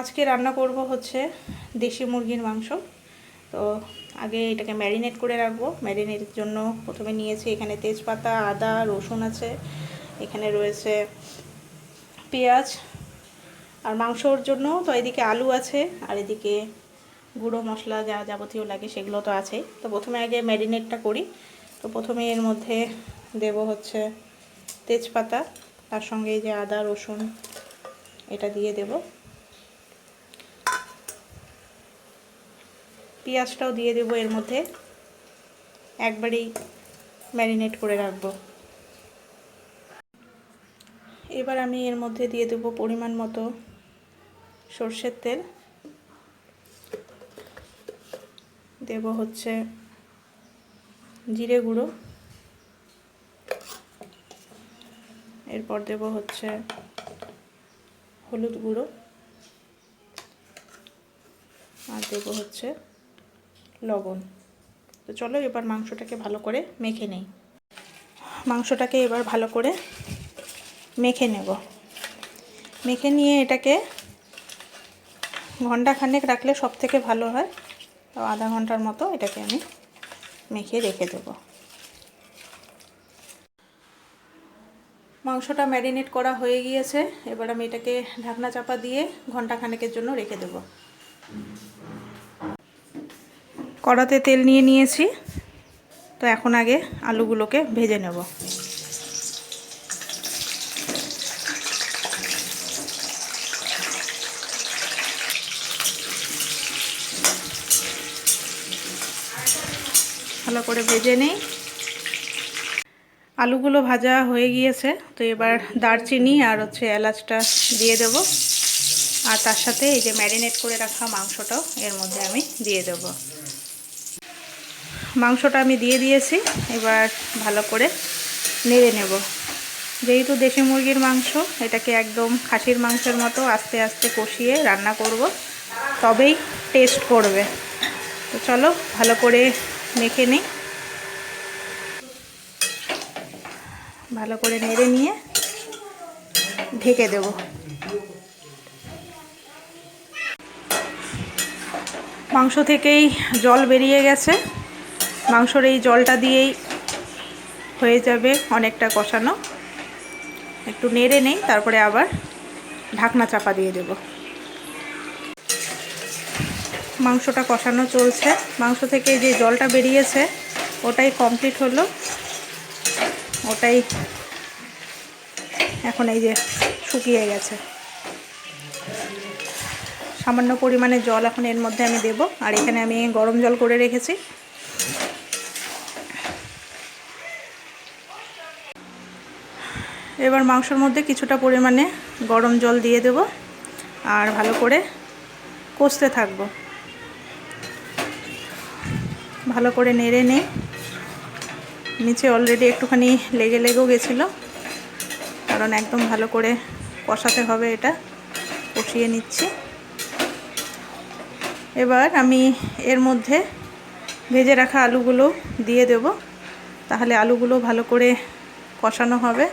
আজকে রান্না করব হচ্ছে দেশি মুরগির মাংস। তো আগে এটাকে ম্যারিনেট করে রাখব। ম্যারিনেটের জন্য প্রথমে নিয়েছি এখানে তেজপাতা, আদা, রসুন আছে। এখানে রয়েছে পেঁয়াজ। আর মাংসর জন্য তো এদিকে আলু আছে, আর এদিকে গুঁড়ো মশলা যা যাবতীয় লাগে সেগুলো তো আছে তো প্রথমে আগে ম্যারিনেটটা করি। তো প্রথমে এর মধ্যে দেব হচ্ছে তেজপাতা, তার সঙ্গে যে আদা, রসুন, এটা দিয়ে দেব। পেঁয়াজটাও দিয়ে দেব এর মধ্যে। একবারেই ম্যারিনেট করে রাখব। এবার আমি এর মধ্যে দিয়ে দেব পরিমাণ মতো সর্ষের তেল। দেব হচ্ছে জিরে গুঁড়ো। এরপর দেব হচ্ছে হলুদ গুঁড়ো। আর দেব হচ্ছে লবণ। তো চলো এবার মাংসটাকে ভালো করে মেখে নেই। মাংসটাকে এবার ভালো করে মেখে নেব। মেখে নিয়ে এটাকে ঘণ্টা খানেক রাখলে সব থেকে ভালো হয়। তো আধা ঘণ্টার মতো এটাকে আমি মেখে রেখে দেব। মাংসটা ম্যারিনেট করা হয়ে গিয়েছে। এবার আমি এটাকে ঢাকনা চাপা দিয়ে ঘণ্টা খানেকের জন্য রেখে দেব। কড়াতে তেল নিয়ে নিয়েছি। তো এখন আগে আলুগুলোকে ভেজে নেব। ভালো করে ভেজে নিই। আলুগুলো ভাজা হয়ে গিয়েছে, তো এবার দারচিনি আর হচ্ছে এলাচটা দিয়ে দেব। আর তার সাথে এই যে ম্যারিনেট করে রাখা মাংসটাও এর মধ্যে আমি দিয়ে দেব। মাংসটা আমি দিয়ে দিয়েছি, এবার ভালো করে নেড়ে নেব। যেহেতু দেশি মুরগির মাংস, এটাকে একদম খাসির মাংসের মতো আস্তে আস্তে কষিয়ে রান্না করব, তবেই টেস্ট করবে। তো চলো, ভালো করে মেখে নিই। ভালো করে নেড়ে নিয়ে ঢেকে দেব। মাংস থেকেই জল বেরিয়ে গেছে। মাংসর এই জলটা দিয়েই হয়ে যাবে অনেকটা কষানো। একটু নেড়ে নেই, তারপরে আবার ঢাকনা চাপা দিয়ে দেব। মাংসটা কষানো চলছে। মাংস থেকে যে জলটা বেরিয়েছে, ওটাই কমপ্লিট হলো। ওটাই এখন এই যে শুকিয়ে গেছে। সামান্য পরিমাণে জল এখন এর মধ্যে আমি দেব। আর এখানে আমি গরম জল করে রেখেছি। এবার মাংসর মধ্যে কিছুটা পরিমাণে গরম জল দিয়ে দেব আর ভালো করে কষতে থাকব। ভালো করে নেড়ে নে। নিচে অলরেডি একটুখানি লেগে লেগেও গেছিল, কারণ একদম ভালো করে কষাতে হবে এটা। কষিয়ে নিচ্ছি। এবার আমি এর মধ্যে ভেজে রাখা আলুগুলো দিয়ে দেব, তাহলে আলুগুলো ভালো করে কষানো হবে।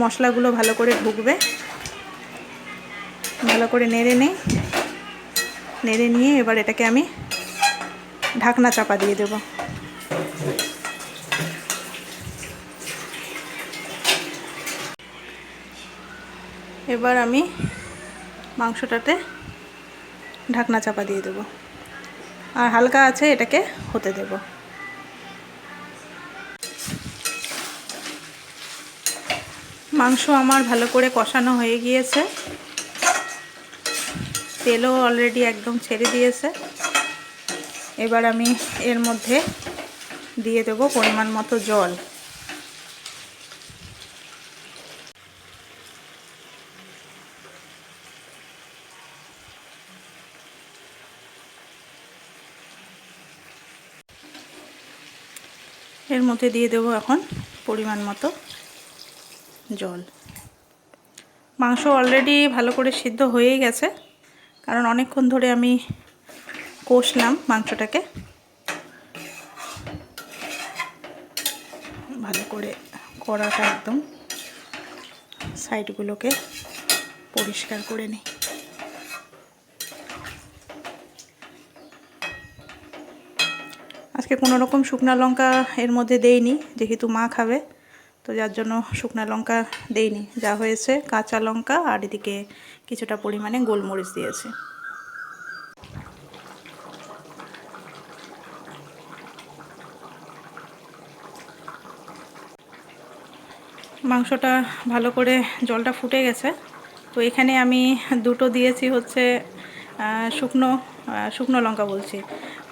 মশলাগুলো ভালো করে ঢুকবে। ভালো করে নেড়ে নেই নেড়ে নিয়ে এবার এটাকে আমি ঢাকনা চাপা দিয়ে দেব। এবার আমি মাংসটাতে ঢাকনা চাপা দিয়ে দেব। আর হালকা আছে এটাকে হতে দেব। মাংস আমার ভালো করে কষানো হয়ে গিয়েছে। তেলও অলরেডি একদম ছেড়ে দিয়েছে। এবার আমি এর মধ্যে দিয়ে দেব পরিমাণ মতো জল। এর মধ্যে দিয়ে দেব এখন পরিমাণ মতো জল। মাংস অলরেডি ভালো করে সিদ্ধ হয়েই গেছে, কারণ অনেকক্ষণ ধরে আমি কষলাম মাংসটাকে। ভালো করে কড়াটা একদম সাইডগুলোকে পরিষ্কার করে নিই। আজকে কোনো রকম শুকনা লঙ্কা এর মধ্যে দেইনি, যেহেতু মা খাবে। তো যার জন্য শুকনো লঙ্কা দেইনি। যা হয়েছে কাঁচা লঙ্কা আর এদিকে কিছুটা পরিমাণে গোলমরিচ দিয়েছি। মাংসটা ভালো করে জলটা ফুটে গেছে। তো এখানে আমি দুটো দিয়েছি হচ্ছে শুকনো শুকনো লঙ্কা বলছি।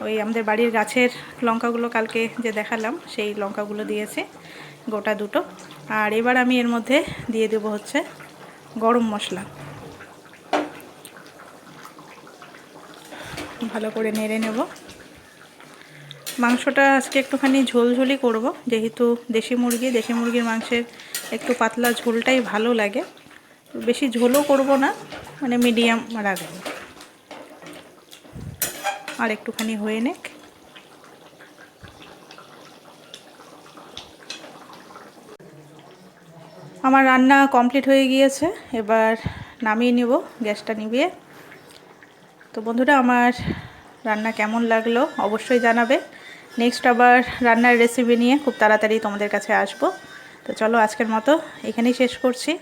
ওই আমাদের বাড়ির গাছের লঙ্কাগুলো কালকে যে দেখালাম, সেই লঙ্কাগুলো দিয়েছে গোটা দুটো। আর এবার আমি এর মধ্যে দিয়ে দেবো হচ্ছে গরম মশলা। ভালো করে নেড়ে নেব। মাংসটা আজকে একটুখানি ঝোলঝোলই করব, যেহেতু দেশি মুরগি, দেশি মুরগির মাংসের একটু পাতলা ঝোলটাই ভালো লাগে। বেশি ঝোলও করব না মানে মিডিয়াম রাখব। আর একটুখানি হয়ে নেক। আমার রান্না কমপ্লিট হয়ে গিয়েছে, এবার নামিয়ে নেব, গ্যাসটা নিভিয়ে। তো বন্ধুরা, আমার রান্না কেমন লাগল অবশ্যই জানাবে। নেক্সট আবার রান্নার রেসিপি নিয়ে খুব তাড়াতাড়ি তোমাদের কাছে আসব। তো চলো আজকের মতো এখানেই শেষ করছি।